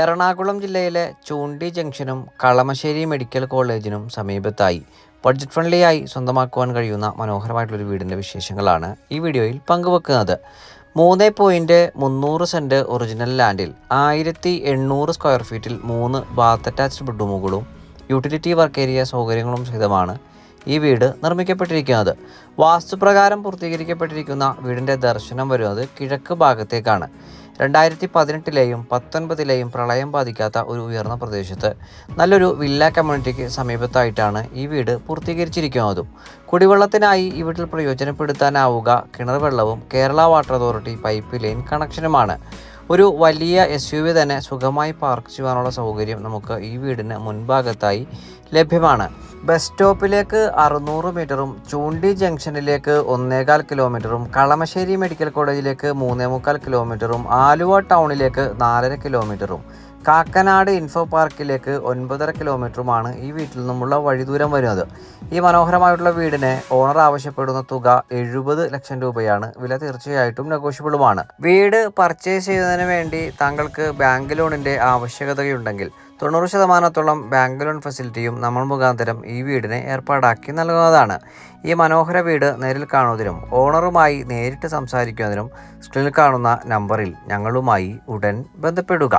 എറണാകുളം ജില്ലയിലെ ചൂണ്ടി ജംഗ്ഷനും കളമശ്ശേരി മെഡിക്കൽ കോളേജിനും സമീപത്തായി. ബഡ്ജറ്റ് ഫ്രണ്ട്ലിയായി സ്വന്തമാക്കുവാൻ കഴിയുന്ന മനോഹരമായിട്ടുള്ളൊരു വീടിന്റെ വിശേഷങ്ങളാണ് ഈ വീഡിയോയിൽ പങ്കുവെക്കുന്നത്. മൂന്ന് പോയിന്റ് മുന്നൂറ് സെന്റ് ഒറിജിനൽ ലാൻഡിൽ ആയിരത്തി എണ്ണൂറ് സ്ക്വയർ ഫീറ്റിൽ മൂന്ന് ബാത്ത് അറ്റാച്ച്ഡ് ബെഡ്റൂമുകളും യൂട്ടിലിറ്റി വർക്ക് ഏരിയ സൗകര്യങ്ങളും സഹിതമാണ് ഈ വീട് നിർമ്മിക്കപ്പെട്ടിരിക്കുന്നത്. വാസ്തുപ്രകാരം പൂർത്തീകരിക്കപ്പെട്ടിരിക്കുന്ന വീടിന്റെ ദർശനം വരുന്നത് കിഴക്ക് ഭാഗത്തേക്കാണ്. രണ്ടായിരത്തി പതിനെട്ടിലെയും പത്തൊൻപതിലെയും പ്രളയം ബാധിക്കാത്ത ഒരു ഉയർന്ന പ്രദേശത്ത് നല്ലൊരു വില്ല കമ്മ്യൂണിറ്റിക്ക് സമീപത്തായിട്ടാണ് ഈ വീട് പൂർത്തീകരിച്ചിരിക്കുന്നതും. കുടിവെള്ളത്തിനായി ഈ വീട്ടിൽ പ്രയോജനപ്പെടുത്താനാവുക കിണർ വെള്ളവും Kerala water authority pipe line കണക്ഷനുമാണ്. ഒരു വലിയ എസ് യു വി തന്നെ സുഖമായി പാർക്ക് ചെയ്യാനുള്ള സൗകര്യം നമുക്ക് ഈ വീടിന് മുൻഭാഗത്തായി ലഭ്യമാണ്. ബസ് സ്റ്റോപ്പിലേക്ക് അറുന്നൂറ് മീറ്ററും ചൂണ്ടി ജംഗ്ഷനിലേക്ക് ഒന്നേകാൽ കിലോമീറ്ററും കളമശ്ശേരി മെഡിക്കൽ കോളേജിലേക്ക് മൂന്നേ മുക്കാൽ കിലോമീറ്ററും ആലുവ ടൗണിലേക്ക് നാലര കിലോമീറ്ററും കാക്കനാട് ഇൻഫോ പാർക്കിലേക്ക് ഒൻപതര കിലോമീറ്ററുമാണ് ഈ വീട്ടിൽ നിന്നുമുള്ള വഴിദൂരം വരുന്നത്. ഈ മനോഹരമായിട്ടുള്ള വീടിന് ഓണർ ആവശ്യപ്പെടുന്ന തുക എഴുപത് ലക്ഷം രൂപയാണ്. വില തീർച്ചയായിട്ടും നെഗോഷ്യബിളുമാണ് വീട് പർച്ചേസ് ചെയ്യുന്നതിന് വേണ്ടി താങ്കൾക്ക് ബാങ്ക് ലോണിന്റെ ആവശ്യകതയുണ്ടെങ്കിൽ തൊണ്ണൂറ് ശതമാനത്തോളം ബാങ്ക് ലോൺ ഫെസിലിറ്റിയും നമ്മൾ മുഖാന്തരം ഈ വീടിന് ഏർപ്പാടാക്കി നൽകുന്നതാണ്. ഈ മനോഹര വീട് നേരിൽ കാണുന്നതിനും ഓണറുമായി നേരിട്ട് സംസാരിക്കുന്നതിനും സ്ക്രീനിൽ കാണുന്ന നമ്പറിൽ ഞങ്ങളുമായി ഉടൻ ബന്ധപ്പെടുക.